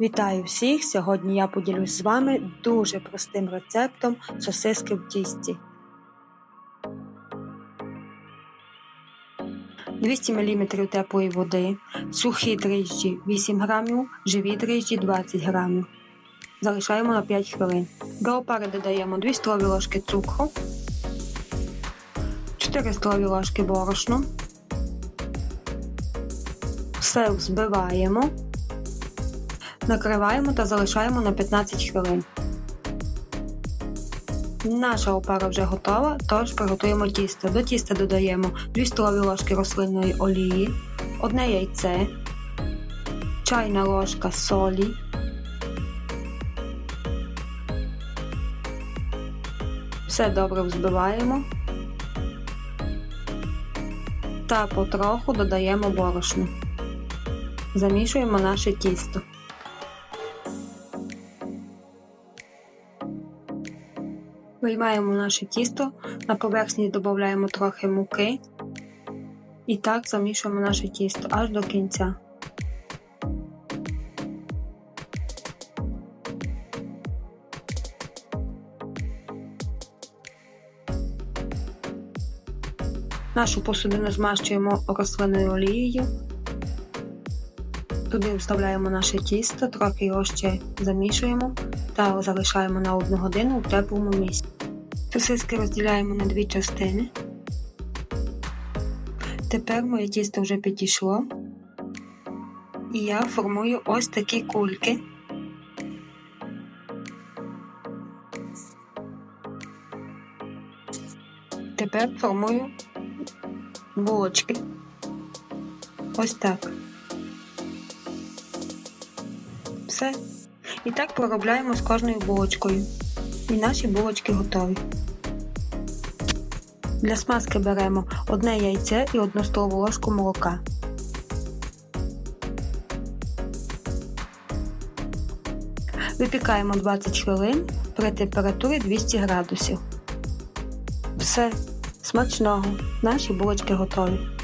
Вітаю всіх! Сьогодні я поділюсь з вами дуже простим рецептом сосиски в тісті. 200 мл теплої води, сухі дріжджі 8 грамів, живі дріжджі 20 грамів. Залишаємо на 5 хвилин. До опари додаємо 2 столові ложки цукру, 4 столові ложки борошну. Все взбиваємо. Накриваємо та залишаємо на 15 хвилин. Наша опара вже готова, тож приготуємо тісто. До тіста додаємо 2 столові ложки рослинної олії, одне яйце, чайна ложка солі, все добре взбиваємо та потроху додаємо борошно. Замішуємо наше тісто. Виймаємо наше тісто, на поверхні додаємо трохи муки і так замішуємо наше тісто аж до кінця. Нашу посудину змащуємо рослинною олією. Туди вставляємо наше тісто, трохи його ще замішуємо та залишаємо на 1 годину в теплому місці. Сосиски розділяємо на дві частини. Тепер моє тісто вже підійшло. І я формую ось такі кульки. Тепер формую булочки. Ось так. Все. І так проробляємо з кожною булочкою. І наші булочки готові. Для смазки беремо одне яйце і одну столову ложку молока. Випікаємо 20 хвилин при температурі 200 градусів. Все, смачного! Наші булочки готові.